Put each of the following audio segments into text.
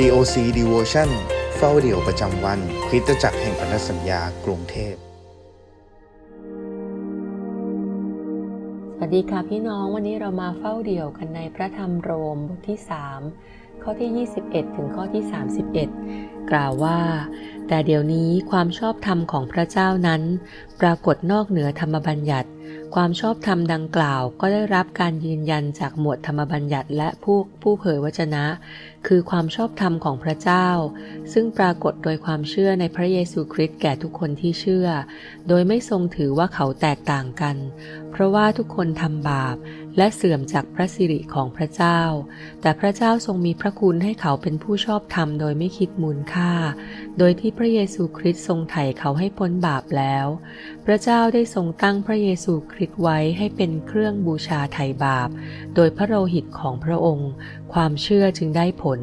COC Devotion เฝ้าเดี่ยวประจำวันคริสตจักรแห่งพันธสัญญากรุงเทพ สวัสดีค่ะพี่น้องวันนี้เรามาเฝ้าเดี่ยวกันในพระธรรมโรมบทที่ 3 ข้อที่ 21 ถึงข้อที่ 31 กล่าวว่า แต่เดี๋ยวนี้ความชอบธรรมของพระเจ้านั้น ปรากฏนอกเหนือธรรมบัญญัติ ความชอบธรรมดังกล่าวก็ได้รับการยืนยันจากหมวดธรรมบัญญัติและผู้ผู้เผยวจนะ คือความชอบธรรมของพระเจ้า ซึ่งปรากฏโดยความเชื่อในพระเยซูคริสต์แก่ทุกคนที่เชื่อ โดยไม่ทรงถือว่าเขาแตกต่างกัน เพราะว่าทุกคนทำบาป และเสื่อมจากพระสิริของพระเจ้า แต่พระเจ้าทรงมีพระคุณให้เขาเป็นผู้ชอบธรรมโดยไม่คิดมูลค่า โดยที่พระเยซูคริสต์ทรงไถ่เขาให้พ้นบาปแล้ว พระเจ้าได้ทรงตั้งพระเยซูคริสต์ไว้ให้เป็นเครื่องบูชาไถ่บาป โดยพระโลหิตของพระองค์ ความเชื่อจึงได้ผล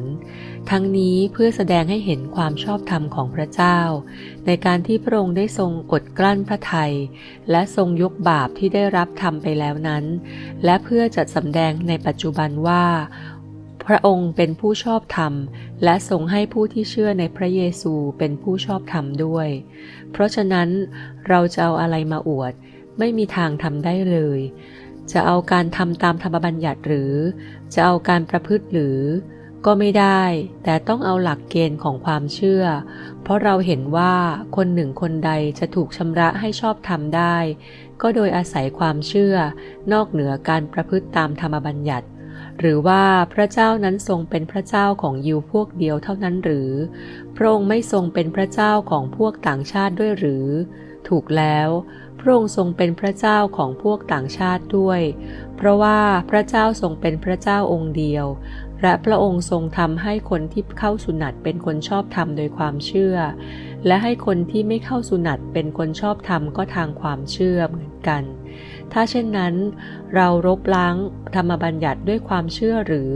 ทั้งนี้เพื่อแสดงให้เห็นความชอบธรรมของพระเจ้า ในการที่พระองค์ได้ทรงอดกลั้นพระทัยและทรงยกบาปที่ได้รับทำไปแล้วนั้น และเพื่อจัดสำแดงในปัจจุบันว่า พระองค์เป็นผู้ชอบธรรม และทรงให้ผู้ที่เชื่อในพระเยซูเป็นผู้ชอบธรรมด้วย เพราะฉะนั้นเราจะเอาอะไรมาอวด ไม่มีทางทำได้เลย จะเอาการทำตามธรรมบัญญัติหรือ จะเอาการประพฤติหรือ ก็ไม่ได้ แต่ต้องเอาหลักเกณฑ์ของความเชื่อ เพราะเราเห็นว่าคนหนึ่งคนใดจะถูกชำระให้ชอบธรรมได้ ก็โดยอาศัยความเชื่อ นอกเหนือการประพฤติตามธรรมบัญญัติ หรือว่าพระเจ้านั้นทรงเป็นพระเจ้าของยิวพวกเดียวเท่านั้นหรือ พระองค์ไม่ทรงเป็นพระเจ้าของพวกต่างชาติด้วยหรือ ถูกแล้วพระองค์ทรงเป็นพระเจ้าของพวกต่างชาติด้วย เพราะว่าพระเจ้าทรงเป็นพระเจ้าองค์เดียว และพระองค์ทรงทำให้คนที่เข้าสุนัตเป็นคนชอบธรรมโดยความเชื่อ และให้คนที่ไม่เข้าสุนัตเป็นคนชอบธรรมก็ทางความเชื่อเหมือนกัน ถ้าเช่นนั้น เรารบล้างธรรมบัญญัติด้วยความเชื่อหรือ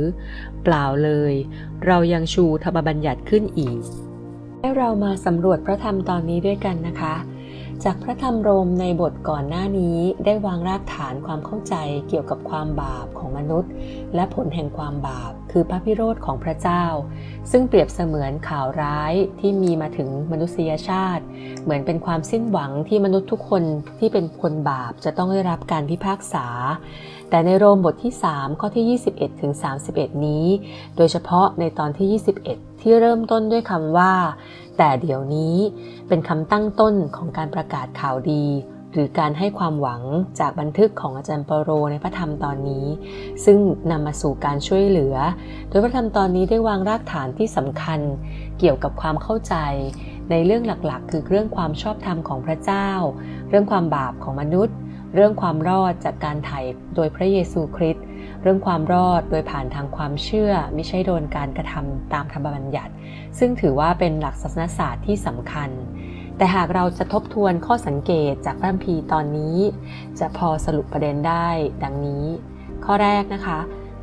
เปล่าเลย เรายังชูธรรมบัญญัติขึ้นอีก ให้เรามาสำรวจพระธรรมตอนนี้ด้วยกันนะคะ จากพระธรรมโรมในบทก่อนหน้านี้ได้วางรากฐานความเข้าใจเกี่ยวกับความบาปของมนุษย์ และผลแห่งความบาป คือพระพิโรธของพระเจ้า ซึ่งเปรียบเสมือนข่าวร้ายที่มีมาถึงมนุษยชาติ เหมือนเป็นความสิ้นหวังที่มนุษย์ทุกคนที่เป็นคนบาปจะต้องได้รับการพิพากษา แต่ในโรมบทที่ 3 ข้อที่ 21ถึง31 นี้ โดยเฉพาะในตอนที่ 21 ที่เริ่มต้นด้วยคำว่า แต่เดี๋ยวนี้เป็นคำตั้งต้นของการประกาศข่าวดี หรือการให้ความหวังจากบันทึกของอาจารย์เปโรในพระธรรมตอนนี้ ซึ่งนำมาสู่การช่วยเหลือ โดยพระธรรมตอนนี้ได้วางรากฐานที่สำคัญ เกี่ยวกับความเข้าใจ ในเรื่องหลักๆ คือเรื่องความชอบธรรมของพระเจ้า เรื่องความบาปของมนุษย์ เรื่องความรอดจากการไถ่โดยพระเยซูคริสต์เรื่องความรอดโดยผ่านทางความเชื่อ ไม่ใช่โดนการกระทำตามธรรมบัญญัติ ซึ่งถือว่าเป็นหลักศาสนศาสตร์ที่สำคัญ แต่หากเราจะทบทวนข้อสังเกตจากพระคัมภีร์ตอนนี้ จะพอสรุปประเด็นได้ดังนี้ ข้อแรกนะคะ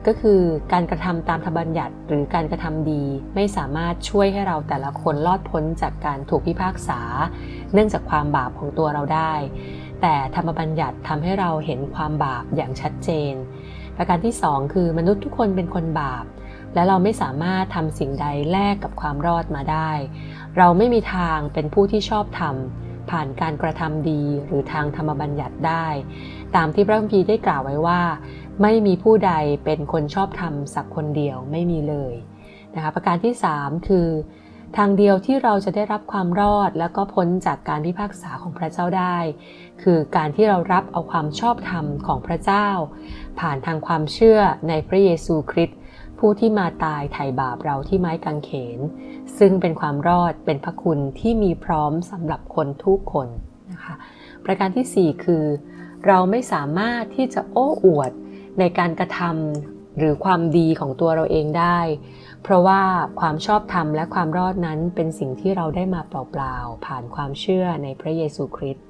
ก็คือการกระทำตามธรรมบัญญัติหรือการกระทำดีไม่สามารถช่วยให้เราแต่ละคนรอดพ้นจากการถูกพิพากษา เนื่องจากความบาปของตัวเราได้ แต่ธรรมบัญญัติทำให้เราเห็นความบาปอย่างชัดเจน ประการที่ 2 คือมนุษย์ทุกคนเป็นคนบาป และเราไม่สามารถทำสิ่งใดแลกกับความรอดมาได้ เราไม่มีทางเป็นผู้ที่ชอบธรรมผ่านการกระทำดีหรือทางธรรมบัญญัติได้ ตามที่พระคัมภีร์ได้กล่าวไว้ว่า ไม่มีผู้ใดเป็นคนชอบธรรมสักคนเดียวไม่มีเลยนะคะประการที่ 3 คือ ทางเดียวที่เราจะได้รับความรอดแล้วก็พ้นจากการพิพากษาของพระเจ้าได้ คือการที่เรารับเอาความชอบธรรมของพระเจ้า ผ่านทางความเชื่อในพระเยซูคริสต์ ผู้ที่มาตายไถ่บาปเราที่ไม้กางเขน ซึ่งเป็นความรอดเป็นพระคุณที่มีพร้อมสำหรับคนทุกคนนะคะ ประการทีสี่ 4 คือ เราไม่สามารถที่จะโอ้อวดในการกระทำหรือความดีของตัวเราเองได้ เพราะว่าความชอบธรรมและความรอดนั้นเป็นสิ่งที่เราได้มาเปล่าๆ ผ่านความเชื่อในพระเยซูคริสต์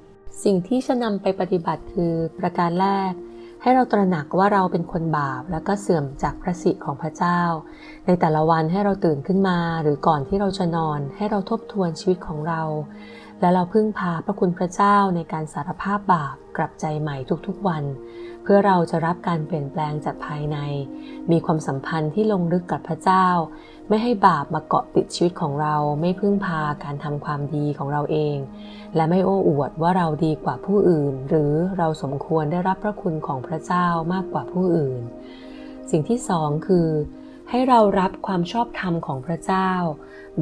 สิ่งที่จะนำไปปฏิบัติคือประการแรก ให้เราตระหนักว่าเราเป็นคนบาปและก็เสื่อมจากพระสิทธิ์ของพระเจ้า ในแต่ละวันให้เราตื่นขึ้นมาหรือก่อนที่เราจะนอน ให้เราทบทวนชีวิตของเรา และเราพึ่งพาพระคุณพระเจ้าในการสารภาพบาป กลับใจใหม่ทุกๆวัน เพื่อเราจะรับการเปลี่ยนแปลงจากภายใน มีความสัมพันธ์ที่ลงลึกกับพระเจ้า ไม่ให้บาปมาเกาะติดชีวิตของเราไม่พึ่งพาการทำความดีของเราเอง และไม่โอ้อวดว่าเราดีกว่าผู้อื่น หรือเราสมควรได้รับพระคุณของพระเจ้ามากกว่าผู้อื่น สิ่งที่สองคือให้เรารับความชอบธรรมของพระเจ้า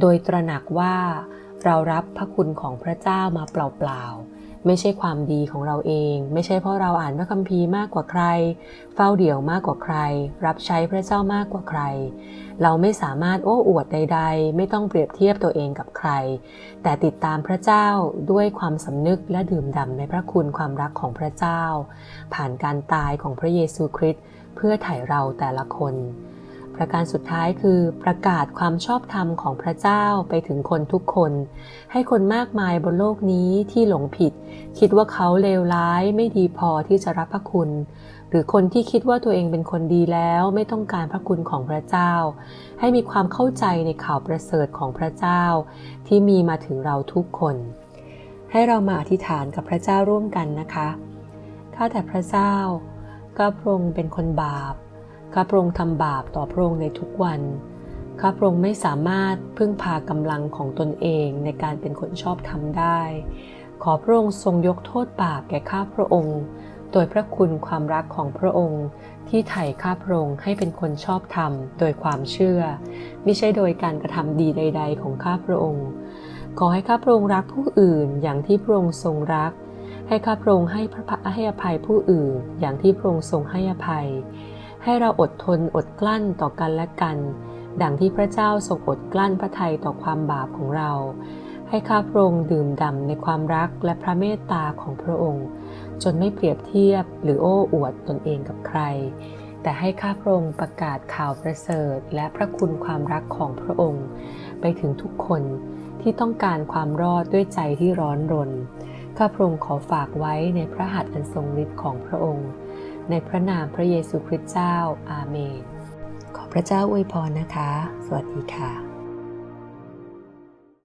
โดยตระหนักว่าเรารับพระคุณของพระเจ้ามาเปล่าๆ ไม่ใช่ความดีของเราเอง ไม่ใช่เพราะเราอ่านพระคัมภีร์มากกว่าใคร เฝ้าเดี่ยวมากกว่าใคร รับใช้พระเจ้ามากกว่าใคร เราไม่สามารถโอ้อวดใด ๆ ไม่ต้องเปรียบเทียบตัวเองกับใคร แต่ติดตามพระเจ้าด้วยความสำนึกและดื่มด่ำในพระคุณความรักของพระเจ้า ผ่านการตายของพระเยซูคริสต์เพื่อไถ่เราแต่ละคน ประการสุดท้ายคือประกาศความชอบธรรมของพระเจ้าไปถึงคนทุกคน ให้คนมากมายบนโลกนี้ที่หลงผิด คิดว่าเขาเลวร้ายไม่ดีพอที่จะรับพระคุณ หรือคนที่คิดว่าตัวเองเป็นคนดีแล้วไม่ต้องการพระคุณของพระเจ้า ให้มีความเข้าใจในข่าวประเสริฐของพระเจ้า ที่มีมาถึงเราทุกคน ให้เรามาอธิษฐานกับพระเจ้าร่วมกันนะคะข้าแต่พระเจ้าข้าพระองค์เป็นคนบาป ข้าพระองค์ทำบาปต่อพระองค์ในทุกวัน ข้าพระองค์ไม่สามารถพึ่งพากำลังของตนเองในการเป็นคนชอบทำได้ ขอพระองค์ทรงยกโทษบาปแก่ข้าพระองค์ โดยพระคุณความรักของพระองค์ที่ไถ่ข้าพระองค์ให้เป็นคนชอบธรรมโดยความเชื่อ ไม่ใช่โดยการกระทำดีใด ๆ ของข้าพระองค์ ขอให้ข้าพระองค์รักผู้อื่นอย่างที่พระองค์ทรงรัก ให้ข้าพระองค์ให้พระให้อภัยผู้อื่น อย่างที่พระองค์ทรงให้อภัย ให้เราอดทนอดกลั้นต่อกันและกัน ดังที่พระเจ้าทรงอดกลั้นพระทัยต่อความบาปของเรา ให้ข้าพระองค์ดื่มด่ำในความรักและพระเมตตาของพระองค์ จนไม่เปรียบเทียบหรือโอ้อวดตนเองกับใคร แต่ให้ข้าพระองค์ประกาศข่าวประเสริฐและพระคุณความรักของพระองค์ ไปถึงทุกคนที่ต้องการความรอดด้วยใจที่ร้อนรน ข้าพระองค์ขอฝากไว้ในพระหัตถ์อันทรงฤทธิ์ของพระองค์ ในพระนามพระเยซูคริสต์เจ้า อาเมน ขอพระเจ้าอวยพรนะคะ สวัสดีค่ะ